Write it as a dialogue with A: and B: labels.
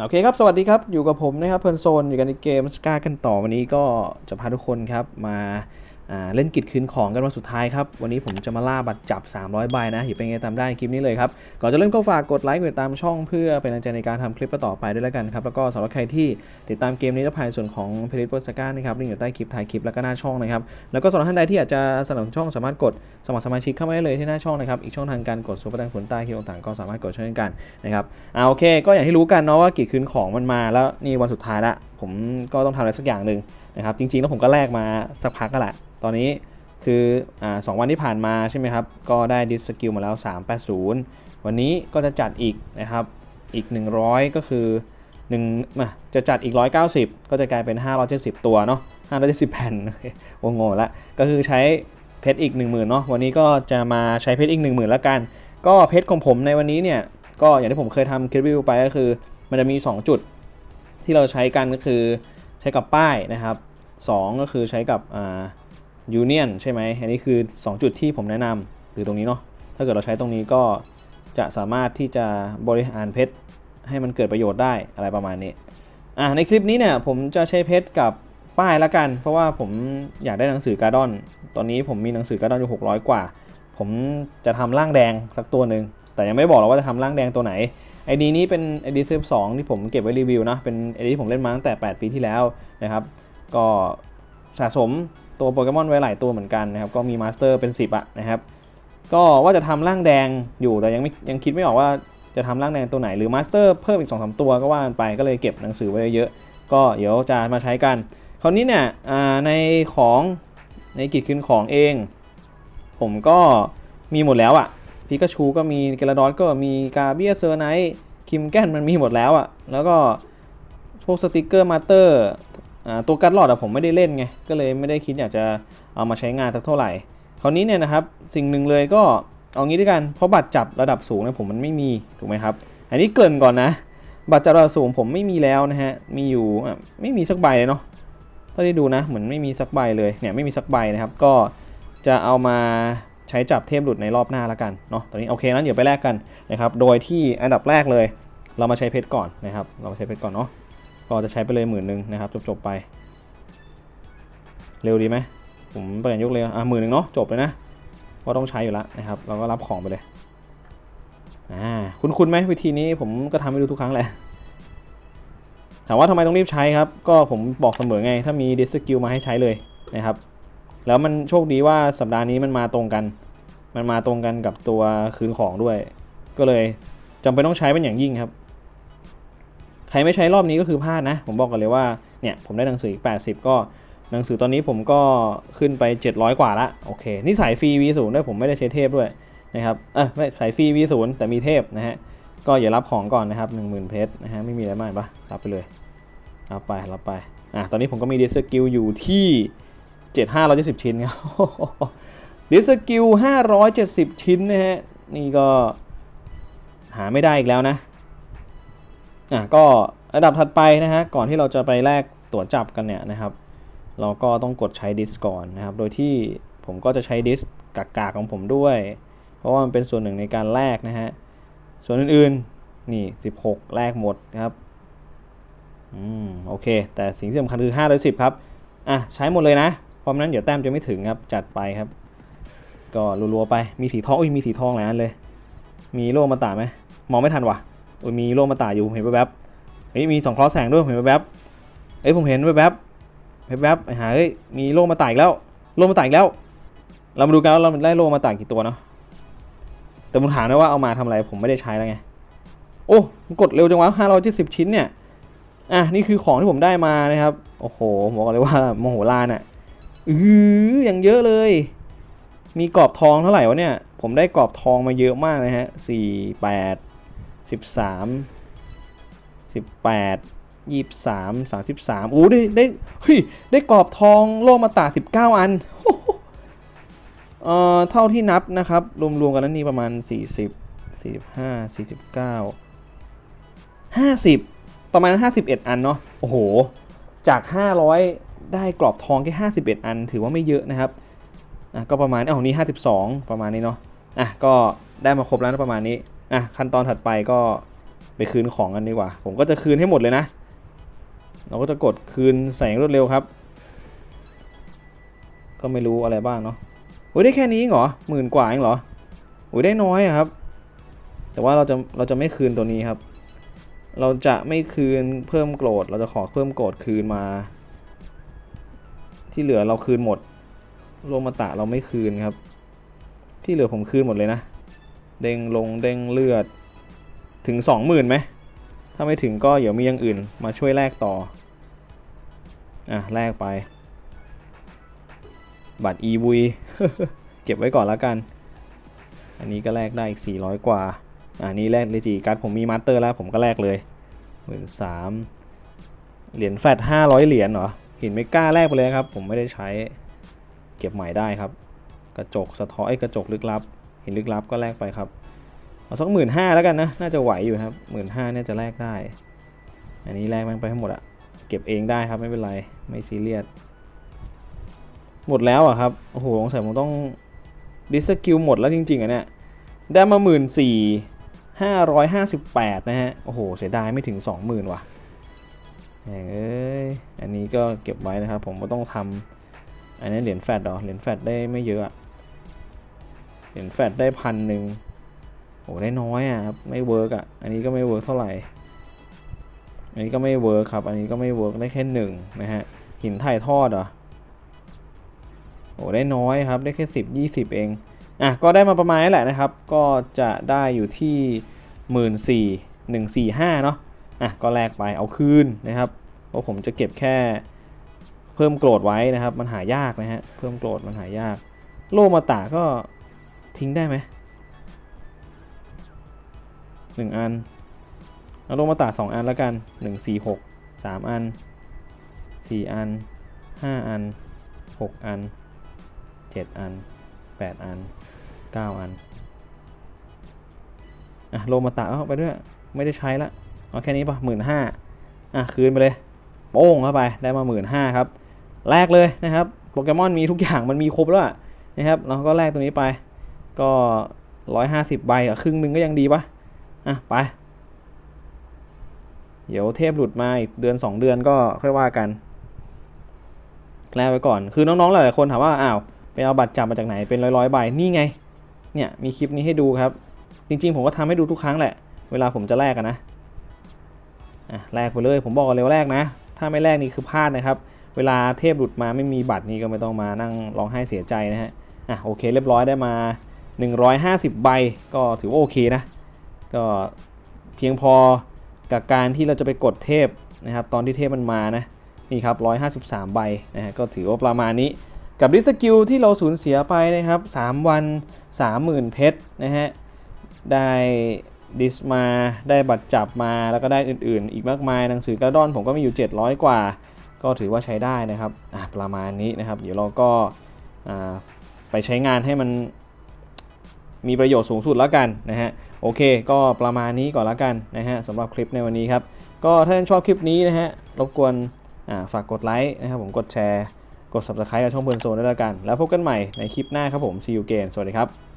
A: โอเคครับ สวัสดีครับ อยู่กับผมนะครับเพลินโซนอยู่กันในเกมสกากันต่อวันนี้ก็จะพาทุกคนครับมาอ่า เล่นกิจคืนของกันวันสุดท้ายครับ วันนี้ผมจะมาล่าบัตรจับ 300 ใบนะอย่าเป็นไงตามได้คลิปนี้เลยครับ ก่อนจะเริ่มก็ฝากกดไลค์กดติดตามช่องเพื่อเป็นกำลังใจในการทำคลิปต่อไปด้วยแล้วกันครับ แล้วก็สำหรับใครที่ติดตามเกมนี้และภายในส่วนของเพลิตโปสก้านะครับลิงก์อยู่ใต้คลิปท้ายคลิปแล้วก็หน้าช่องนะครับแล้วก็สำหรับท่านใดที่อยากจะสนับสนุนช่องสามารถกดสมัครสมาชิกเข้ามาได้เลยที่หน้าช่องนะครับอีกช่องทางการกดซุปเปอร์แตงผลใต้คิวต่างๆก็สามารถกดช่วยกันนะครับอ่าโอเค ก็อย่างที่รู้กันเนาะว่ากี่คืนของมันมาแล้วนี่วันสุดท้ายละ ผมก็ต้องทำอะไรสักอย่างหนึ่งนะครับ จริงๆแล้วผมก็แลกมาสักพักก็แหละ ตอนนี้คืออ่าสองวันที่ผ่านมาใช่ไหมครับ ก็ได้ดิสกิลมาแล้ว 380 วันนี้ก็จะจัดอีกนะครับ อีก 100 ก็คือ1มาจะจัดอีก 190 ก็จะกลายเป็น 570 ตัวเนาะ570แผ่นโอ้โงงละ ก็คือใช้เพชรอีก 10,000เนาะ วันนี้ก็จะมาใช้เพชรอีก 10,000แล้วกัน ก็เพชรของผมในวันนี้เนี่ย ก็อย่างที่ผมเคยทำคลิปรีวิวไปก็คือ มันจะมี 2 จุด ที่เราใช้กันก็คือใช้กับป้ายนะครับ 2 ก็คือใช้กับอ่ายูเนียนใช่ไหมอันนี้คือ 2 จุดที่ผมแนะนำหรือตรงนี้เนาะถ้าเกิดเราใช้ตรงนี้ก็จะสามารถที่จะบริหารเพชรให้มันเกิดประโยชน์ได้อะไรประมาณนี้อ่าในคลิปนี้เนี่ยผมจะใช้เพชรกับป้ายละกัน เพราะว่าผมอยากได้หนังสือการ์ดอน ตอนนี้ผมมีหนังสือการ์ดอนอยู่ 600 กว่า ผมจะทำร่างแดงสักตัวหนึ่ง แต่ยังไม่บอกหรอกว่าจะทำร่างแดงตัวไหนไอดีนี้เป็นไอดีเซฟสองที่ผมเก็บไว้รีวิวนะ เป็นไอดีที่ผมเล่นมาตั้งแต่ 8 ปีที่แล้วนะครับ ก็สะสมตัวโปเกมอนไว้หลายตัวเหมือนกันนะครับ ก็มีมาสเตอร์เป็น 10อะนะครับ ก็ว่าจะทำร่างแดงอยู่แต่ยังไม่ยังคิดไม่ออกว่าจะทำร่างแดงตัวไหนหรือมาสเตอร์เพิ่มอีก2อสตัวก็ว่ากันไปก็เลยเก็บหนังสือไว้เยอะ ก็เดี๋ยวจะมาใช้กัน คราวนี้เนี่ยในของในกิจคืนของเอง ผมก็มีหมดแล้วอะ พิกาชูก็มีเกลาดอนก็มีกาเบียเซอร์ไนท์คิมแกนมันมีหมดแล้วอะแล้วก็พวกสติกเกอร์มาเตอร์ตัวการ์ดหลอดอะผมไม่ได้เล่นไง ก็เลยไม่ได้คิดอยากจะเอามาใช้งานสักเท่าไหร่ คราวนี้เนี่ยนะครับ สิ่งหนึ่งเลยก็เอางี้ด้วยกัน เพราะบัตรจับระดับสูงเนี่ยผมมันไม่มี ถูกไหมครับ อันนี้เกินก่อนนะ บัตรจับระดับสูงผมไม่มีแล้วนะฮะ มีอยู่ไม่มีสักใบเลยเนาะถ้าได้ดูนะ เหมือนไม่มีสักใบเลย เนี่ยไม่มีสักใบนะครับ ก็จะเอามา ใช้จับเทพหลุดในรอบหน้าแล้วกันเนาะตอนนี้โอเคนั้นเดี๋ยวไปแลกกันนะครับโดยที่อันดับแรกเลย เรามาใช้เพชรก่อนนะครับ เรามาใช้เพชรก่อนเนาะก็จะใช้ไปเลยหมื่นหนึ่งนะครับจบๆไป เร็วดีไหมผมเปลี่ยนยกเลยอะหมื่นหนึ่งเนาะจบเลยนะว่าต้องใช้อยู่แล้วนะครับ เราก็รับของไปเลยอ่าคุณคุณไหมวิธีนี้ผมก็ทำให้ดูทุกครั้งแหละถามว่าทำไมต้องรีบใช้ครับ ก็ผมบอกเสมอไง ถ้ามีดิสกิลมาให้ใช้เลยนะครับ แล้วมันโชคดีว่าสัปดาห์นี้มันมาตรงกัน มันมาตรงกันกับตัวคืนของด้วย ก็เลยจำเป็นต้องใช้เป็นอย่างยิ่งครับ ใครไม่ใช้รอบนี้ก็คือพลาดนะ ผมบอกกันเลยว่า เนี่ย ผมได้หนังสืออีก 80 ก็หนังสือตอนนี้ผมก็ขึ้นไป 700 กว่าละ โอเค นี่สายฟรี V0 ด้วยผมไม่ได้ใช้เทพด้วยนะครับ เออไม่สายฟรี V0 แต่มีเทพนะฮะ ก็อย่ารับของก่อนนะครับ 10,000 เพชรนะฮะ ไม่มีอะไรมากปะรับไปเลย รับไป รับไป อะ ตอนนี้ผมก็มีดิสกิลอยู่ที่ 7570ชิ้นครับดิสกิล570ชิ้นนะฮะ นี่ก็หาไม่ได้อีกแล้วนะ อะก็อันดับถัดไปนะฮะ ก่อนที่เราจะไปแลกตั๋วจับกันเนี่ยนะครับ เราก็ต้องกดใช้ดิสก่อนนะครับ โดยที่ผมก็จะใช้ดิสกากๆของผมด้วย เพราะว่ามันเป็นส่วนหนึ่งในการแลกนะฮะ ส่วนอื่นๆ นี่ 16 แลกหมดครับ อืม โอเค แต่สิ่งที่สำคัญคือ5โดย10ครับ อะ ใช้หมดเลยนะ เพราะนั้นเดี๋ยวแต้มจะไม่ถึงครับ จัดไปครับ ก็รัวๆไป มีสีทองอุ้ยมีสีทองหลายอันเลย มีโล่มาตาไหมมองไม่ทันว่ะอุ้ยมีโล่มาตาอยู่เห็นแวบๆเฮ้ยมีสองคลอสแสงด้วยเห็นแวบๆเอ้ยผมเห็นแวบๆแวบๆไปหาเฮ้ยมีโล่มาตายอีกแล้วโล่มาตาอีกแล้ว เรามาดูกันว่าเราได้โล่มาตากี่ตัวเนาะแต่ผมถามนะว่าเอามาทำอะไรผมไม่ได้ใช้แล้วไงโอ้กดเร็วจังวะ570ชิ้นเนี่ยอะนี่คือของที่ผมได้มานะครับ โอ้โหบอกเลยว่าโมโหลานอะ อืออย่างเยอะเลย มีกรอบทองเท่าไหร่วะเนี่ย ผมได้กรอบทองมาเยอะมากนะฮะสี่แปดสิบสามสิบแปดยี่สามสามสิบสามอู้ได้ได้เฮ้ยได้กรอบทองโลมาตาสิบเก้าอันเอ่อเท่าที่นับนะครับ รวมๆกันนั้นนี่ประมาณสี่สิบสี่สิบห้าสี่สิบเก้าห้าสิบประมาณห้าสิบเอ็ดอันเนาะโอ้โห จากห้าร้อย ได้กรอบทองแค่ห้าสิบเอ็ดอัน ถือว่าไม่เยอะนะครับอะก็ประมาณอ้าวนี่ห้าสิบสองประมาณนี้เนาะอะก็ได้มาครบแล้วนะประมาณนี้อะขั้นตอนถัดไปก็ไปคืนของกันดีกว่า ผมก็จะคืนให้หมดเลยนะ เราก็จะกดคืนแสงรวดเร็วครับ ก็ไม่รู้อะไรบ้างเนาะโอ้ยได้แค่นี้เองเหรอหมื่นกว่าเองเหรอโอ้ยได้น้อยอะครับ แต่ว่าเราจะเราจะไม่คืนตัวนี้ครับ เราจะไม่คืนเพิ่มโกรธเราจะขอเพิ่มโกรธคืนมา ที่เหลือเราคืนหมดโลมาตะเราไม่คืนครับ ที่เหลือผมคืนหมดเลยนะ เด้งลงเด้งเลือดถึงสองหมื่นไหมถ้าไม่ถึงก็เดี๋ยวมีอย่างอื่นมาช่วยแลกต่อ อะแลกไป บัตร e v เก็บไว้ก่อนแล้วกัน อันนี้ก็แลกได้อีก 400 กว่าอ่านี้แลกเลยจีการ์ดผมมีมาสเตอร์แล้วผมก็แลกเลยหมื่นสามเหรียญแฟตห้าร้อยเหรียญเหรอ หินไม่กล้าแลกไปเลยครับ ผมไม่ได้ใช้เก็บใหม่ได้ครับ กระจกสะท้อนไอ้กระจกลึกลับ หินลึกลับก็แลกไปครับเอาสักหมื่นห้าแล้วกันนะ น่าจะไหวอยู่ครับหมื่นห้าน่าจะแลกได้ อันนี้แลกแม่งไปให้หมดอะเก็บเองได้ครับไม่เป็นไรไม่ซีเรียสหมดแล้วอะครับโอ้โหสงสัยผมต้องดิสกิลหมดแล้วจริงๆอะเนี่ยได้มาหมื่นสี่ห้าร้อยห้าสิบแปดนะฮะโอ้โหเสียดายไม่ถึงสองหมื่นว่ะ แหมเอ้ย อันนี้ก็เก็บไว้นะครับ ผมก็ต้องทำอันนี้เหรียญแฟดหรอ เหรียญแฟดได้ไม่เยอะอะเหรียญแฟดได้พันหนึ่งโอ้ได้น้อยอะครับ ไม่เวิร์กอะ อันนี้ก็ไม่เวิร์กเท่าไหร่ อันนี้ก็ไม่เวิร์กครับ อันนี้ก็ไม่เวิร์กได้แค่หนึ่งนะฮะ หินถ่ายทอดเหรอ โอ้ได้น้อยครับ ได้แค่สิบยี่สิบเอง อะ ก็ได้มาประมาณนี้แหละนะครับ ก็จะได้อยู่ที่หมื่นสี่หนึ่งสี่ห้าเนาะ อะก็แลกไปเอาคืนนะครับเพราะผมจะเก็บแค่เพิ่มโกรธไว้นะครับ มันหายากนะฮะเพิ่มโกรธมันหายาก โลมาตาก็ทิ้งได้ไหมหนึ่งอันเอาโลมาตัดสองอันแล้วกันหนึ่งสี่หกสามอันสี่อันห้าอันหกอันเจ็ดอันแปดอันเก้าอันอะโลมาตะเอาไปด้วยไม่ได้ใช้ละ เอาแค่นี้ปะหมื่นห้าอะคืนไปเลยโป้งเข้าไปได้มาหมื่นห้าครับแลกเลยนะครับโปเกมอนมีทุกอย่างมันมีครบแล้วนะครับเราก็แลกตัวนี้ไป ก็ร้อยห้าสิบใบอะครึ่งหนึ่งก็ยังดีปะอะไป เดี๋ยวเทพหลุดมาอีกเดือน2เดือนก็ค่อยว่ากันแลกไว้ก่อนคือน้องๆหลายๆคนถามว่าอ้าวไปเอาบัตรจับมาจากไหนเป็นร้อยๆใบนี่ไง เนี่ยมีคลิปนี้ให้ดูครับ จริงๆ ผมก็ทำให้ดูทุกครั้งแหละ เวลาผมจะแลกกันนะ แลกไปเลย ผมบอกกันเลยว่าแลกนะ ถ้าไม่แลกนี่คือพลาดนะครับ เวลาเทพหลุดมาไม่มีบัตรนี่ก็ไม่ต้องมานั่งร้องไห้เสียใจนะฮะ อะโอเคเรียบร้อยได้มา 150 ใบ ก็ถือว่าโอเคนะ ก็เพียงพอกับการที่เราจะไปกดเทพนะครับตอนที่เทพมันมานะ นี่ครับ 153 ใบนะฮะ ก็ถือว่าประมาณนี้กับดิสกิลที่เราสูญเสียไปนะครับ 3 วัน 30,000 เพชรนะฮะ ได้ ดิสมาได้บัตรจับมาแล้วก็ได้อื่นๆ อีกมากมายหนังสือกระดอนผมก็มีอยู่ 700 กว่า ก็ถือว่าใช้ได้นะครับประมาณนี้นะครับ เดี๋ยวเราก็าไปใช้งานให้มันมีประโยชน์สูงสุดแล้วกันนะฮะโอเค ก็ประมาณนี้ก่อนแล้วกันนะฮะสำหรับคลิปในวันนี้ครับ ก็ถ้าท่านชอบคลิปนี้นะฮะรบกวนาฝากกดไลค์นะครับผมกดแชร์กด subscribe กับช่องเพื่อนโซนด้วยแล้วกัน แล้วพบกันใหม่ในคลิปหน้าครับผม see you again สวัสดีครับ